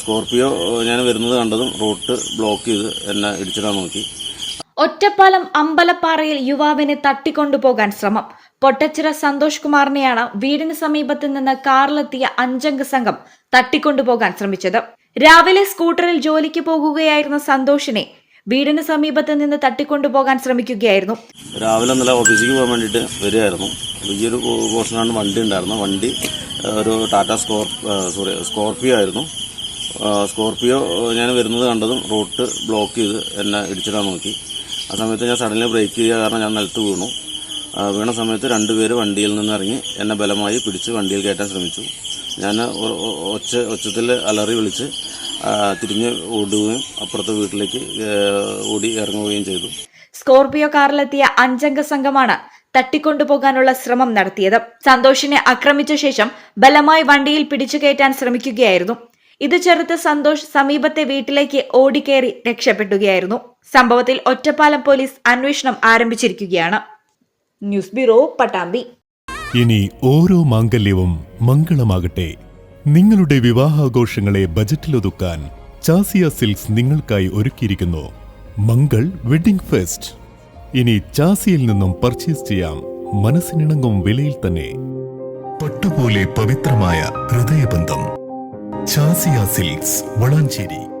Scorpio ഞാൻ വരുന്നത് കണ്ടതും റൂട്ട് ബ്ലോക്ക് ചെയ്ത് എന്നെ ഇടിച്ചിടാൻ നോക്കി. ഒറ്റപ്പാലം അമ്പലപ്പാറയിൽ യുവാവിനെ തട്ടിക്കൊണ്ടുപോകാൻ ശ്രമം. പൊട്ടച്ചിറ സന്തോഷ് കുമാറിനെയാണ് വീടിന് സമീപത്ത് നിന്ന് കാറിലെത്തിയ അഞ്ചംഗ സംഘം തട്ടിക്കൊണ്ടുപോകാൻ ശ്രമിച്ചത്. രാവിലെ സ്കൂട്ടറിൽ ജോലിക്ക് പോകുകയായിരുന്ന സന്തോഷിനെ വീടിന് സമീപത്ത് നിന്ന് തട്ടിക്കൊണ്ടുപോകാൻ ശ്രമിക്കുകയായിരുന്നു. രാവിലെ ഇന്നലെ ഓഫീസിലേക്ക് പോകാൻ വേണ്ടിയിട്ട് വരികയായിരുന്നു. വലിയൊരു പോർഷനാണ് വണ്ടി ഉണ്ടായിരുന്നു വണ്ടി ഒരു ടാറ്റ സ്കോർ സോറി സ്കോർപിയോ ആയിരുന്നു. ആ, സ്കോർപിയോ ഞാൻ വരുന്നത് കണ്ടതും റൂട്ട് ബ്ലോക്ക് ചെയ്ത് എന്നെ ഇടിച്ചിടാൻ നോക്കി. ആ സമയത്ത് ഞാൻ സഡൻലി ബ്രേക്ക് ചെയ്യുക കാരണം ഞാൻ നിലത്ത് വീണു. വീണ സമയത്ത് രണ്ടുപേര് വണ്ടിയിൽ നിന്ന് ഇറങ്ങി എന്നെ ബലമായി പിടിച്ച് വണ്ടിയിൽ കയറ്റാൻ ശ്രമിച്ചു. ഞാൻ ഒച്ച ഒച്ചത്തിൽ അലറി വിളിച്ച് തിരിഞ്ഞ് ഓടുകയും അപ്പുറത്തെ വീട്ടിലേക്ക് ഓടി ഇറങ്ങുകയും ചെയ്തു. സ്കോർപിയോ കാറിലെത്തിയ അഞ്ചംഗ സംഘമാണ് തട്ടിക്കൊണ്ടുപോകാനുള്ള ശ്രമം നടത്തിയത്. സന്തോഷിനെ ആക്രമിച്ച ശേഷം ബലമായി വണ്ടിയിൽ പിടിച്ചു കയറ്റാൻ ശ്രമിക്കുകയായിരുന്നു. ഇത് ചെറുത്ത് സന്തോഷ് സമീപത്തെ വീട്ടിലേക്ക് ഓടിക്കേറി രക്ഷപ്പെട്ടുകയായിരുന്നു സംഭവത്തിൽ ഒറ്റപ്പാലം പോലീസ് അന്വേഷണം ആരംഭിച്ചിരിക്കുകയാണ്. News bureau Pattambi. ഇനി ഓരോ മാംഗല്യവും മംഗളമാകട്ടെ. നിങ്ങളുടെ വിവാഹാഘോഷങ്ങളെ ബജറ്റിലൊതുക്കാൻ ചാസിയ സിൽക്സ് നിങ്ങൾക്കായി ഒരുക്കിയിരിക്കുന്നു. Mangal wedding fest. ഇനി ചാസിയിൽ നിന്നും പർച്ചേസ് ചെയ്യാം. മനസ്സിനിണങ്ങും വിലയിൽ തന്നെ. പട്ടുപോലെ പവിത്രമായ ഹൃദയബന്ധം. ചാസിയ സിൽക്സ് വളാഞ്ചേരി.